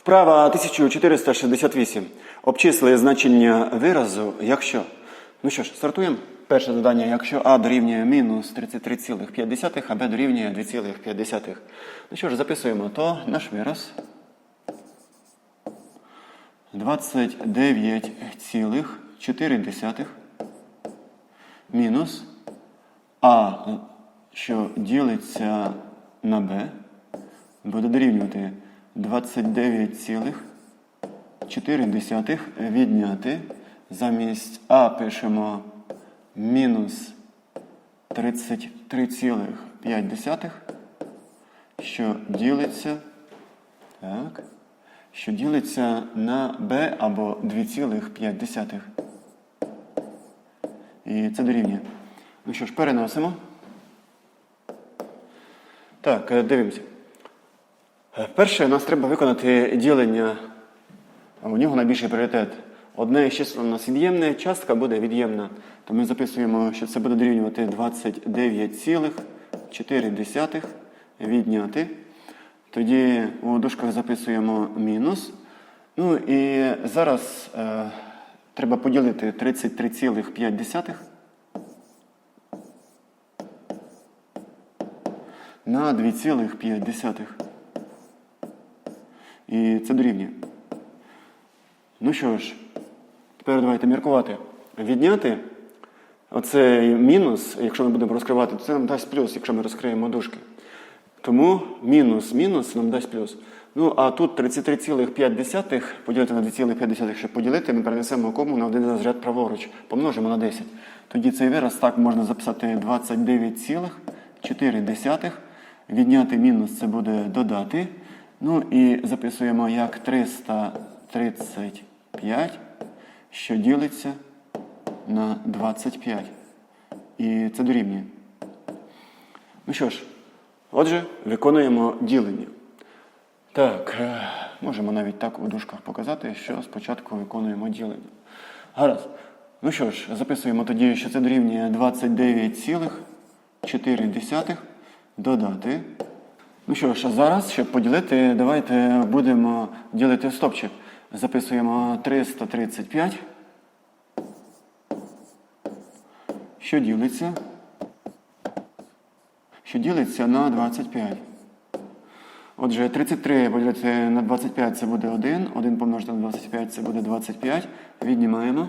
Вправа 1468. Обчисли значення виразу, якщо. Ну що ж, стартуємо. Перше завдання, якщо А дорівнює мінус 33,5, а Б дорівнює 2,5. Ну що ж, записуємо, то наш вираз 29,4 мінус А, що ділиться на Б, буде дорівнювати 29,4 відняти. Замість А пишемо мінус 33,5, що ділиться, так, що ділиться на b або 2,5. І це дорівнює. Ну що ж, переносимо. Так, е, дивимося. Е, Перше, нас треба виконати ділення, у нього найбільший пріоритет. Одне чисел у нас від'ємне, частка буде від'ємна. То ми записуємо, що це буде дорівнювати 29,4 відняти. Тоді у дужках записуємо мінус. Ну і зараз е, треба поділити 33,5 на 2,5. І це дорівнює. Ну що ж, тепер давайте міркувати. Відняти оцей мінус, якщо ми будемо розкривати, то це нам дасть плюс, якщо ми розкриємо дужки. Тому мінус мінус нам дасть плюс. Ну, а тут 33,5 поділити на 2,5, щоб поділити, ми перенесемо кому на один розряд праворуч, помножимо на 10. Тоді цей вираз так можна записати 29,4. Відняти мінус це буде додати. Ну і записуємо як 335, що ділиться на 25. І це дорівнює. Ну що ж, отже, виконуємо ділення. Так, е, можемо навіть так у дужках показати, що спочатку виконуємо ділення. Гаразд. Ну що ж, записуємо тоді, що це дорівнює 29,4 додати. Ну що ж, зараз, щоб поділити, давайте будемо ділити стопчик. Записуємо 335, що ділиться, що ділиться на 25. Отже, 33 поділити на 25 це буде 1. 1 помножити на 25 це буде 25. Віднімаємо.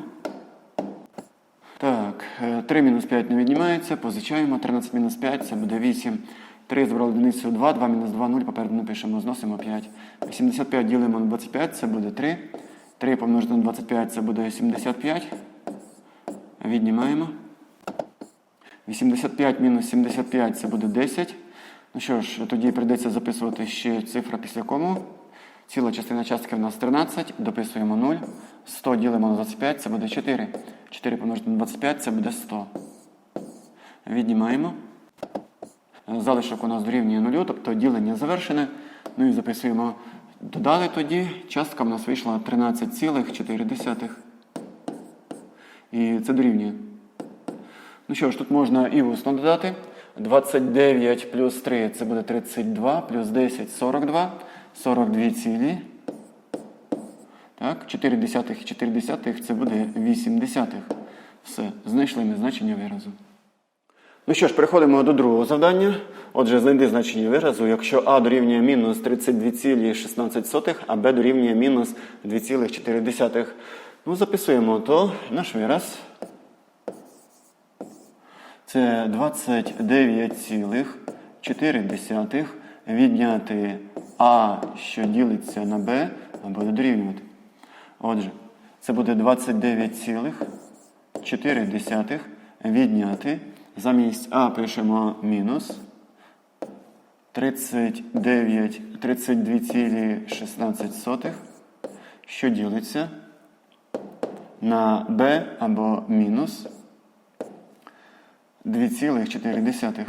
Так, е, 3 мінус 5 не віднімається, позичаємо. 13 мінус 5 це буде 8. 3 збрали одиницю 2, 2 мінус 2, 0, попереду напишемо, зносимо 5. 85 ділимо на 25, це буде 3. 3 помножити на 25 це буде 75. Віднімаємо. 85 мінус 75 це буде 10. Ну що ж, тоді прийдеться записувати ще цифра після кому. Ціла частина частки в нас 13, дописуємо 0. 100 ділимо на 25, це буде 4. 4 помножити на 25 це буде 100. Віднімаємо. Залишок у нас дорівнює 0, тобто ділення завершене. Ну і записуємо. Додали тоді, частка в нас вийшла 13,4. І це дорівнює. Ну що ж, тут можна і усно додати. 29 плюс 3 це буде 32, плюс 10 42, 42 цілі. Так, 4 десятих і 4 десятих це буде 8 десятих. Все, знайшли ми значення виразу. Ну що ж, переходимо до другого завдання. Отже, знайди значення виразу, якщо А дорівнює мінус 32,16, а Б дорівнює мінус 2,4. Ну, записуємо то наш вираз. Це 29,4 відняти А, що ділиться на Б, а дорівнювати. Отже, це буде 29,4 відняти. Замість А пишемо мінус 39, 32,16, що ділиться на Б або мінус 2,4.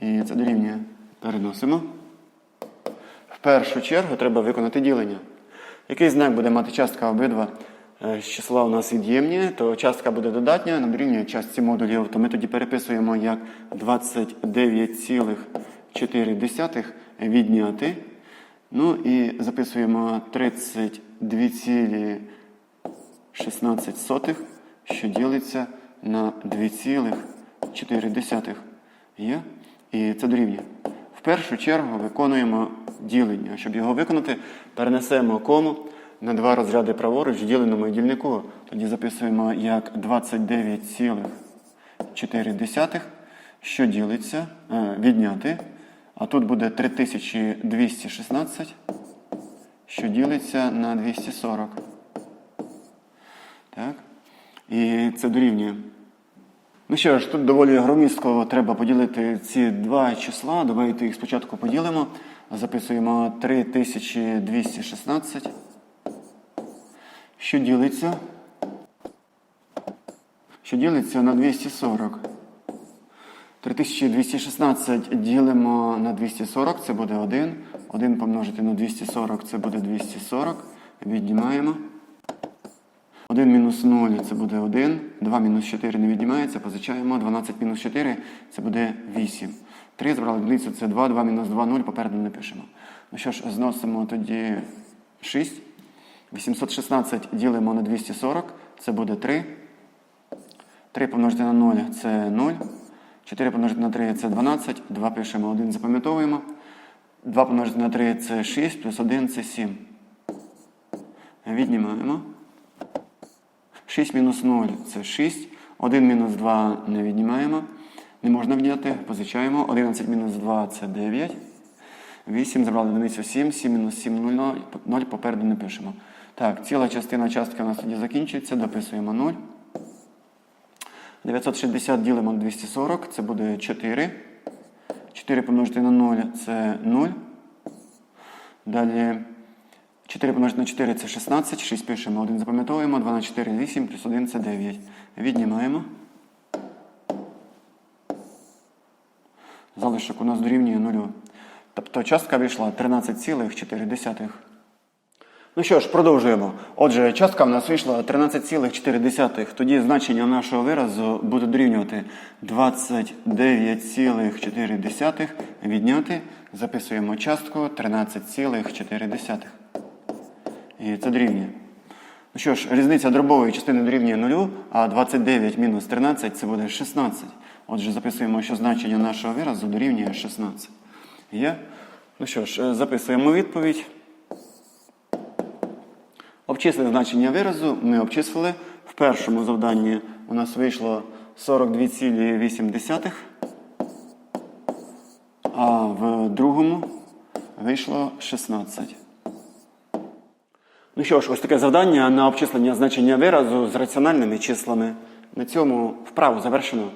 І це дорівнює. Переносимо. В першу чергу треба виконати ділення. Який знак буде мати частка обидва? Е, з числа у нас від'ємні, то частка буде додатня, нам дорівнює частці модулів, то ми тоді переписуємо як 29,4 відняти. Ну і записуємо 32,16, що ділиться на 2,4. Є? І це дорівнює. В першу чергу виконуємо ділення. Щоб його виконати, перенесемо кому на два розряди праворуч в діленому дільнику. Тоді записуємо як 29,4, що ділиться, е, відняти. А тут буде 3216, що ділиться на 240. Так? І це дорівнює. Ну що ж, тут доволі громістко треба поділити ці два числа. Давайте їх спочатку поділимо. Записуємо 3216. Що ділиться? Що ділиться на 240. 3216 ділимо на 240, це буде 1. 1 помножити на 240, це буде 240. Віднімаємо. 1 мінус 0 це буде 1. 2 мінус 4 не віднімається, позичаємо. 12 мінус 4 це буде 8. 3 збрали одиницю, це 2, 2 мінус 2, 0, попереду не пишемо. Ну що ж, зносимо тоді 6. 816 ділимо на 240, це буде 3. 3 помножити на 0 це 0. 4 помножити на 3 це 12. 2 пишемо, 1 запам'ятовуємо. 2 помножити на 3 це 6, плюс 1 це 7. Віднімаємо. 6 мінус 0 це 6. 1 мінус 2 не віднімаємо. Не можна відняти, позичаємо. 11 мінус 2 це 9. 8 забрали одиницю 7, 7 мінус 7 0, 0 попереду не пишемо. Так, ціла частина частки у нас тоді закінчується, дописуємо 0. 960 ділимо на 240, це буде 4. 4 помножити на 0 це 0. Далі 4 помножити на 4 це 16, 6 пишемо, 1 запам'ятовуємо, 2 на 4 8, плюс 1 це 9. Віднімаємо. Залишок у нас дорівнює 0. Тобто частка вийшла 13,4. Ну що ж, продовжуємо. Отже, частка в нас вийшла 13,4. Тоді значення нашого виразу буде дорівнювати 29,4 відняти. Записуємо частку 13,4. І це дорівнює. Ну що ж, різниця дробової частини дорівнює 0, а 29 мінус 13 це буде 16. Отже, записуємо, що значення нашого виразу дорівнює 16. Є? Ну що ж, е, записуємо відповідь. Обчислили значення виразу, ми обчислили. В першому завданні у нас вийшло 42,8, а в другому вийшло 16. Ну що ж, ось таке завдання на обчислення значення виразу з раціональними числами. На цьому вправу завершено.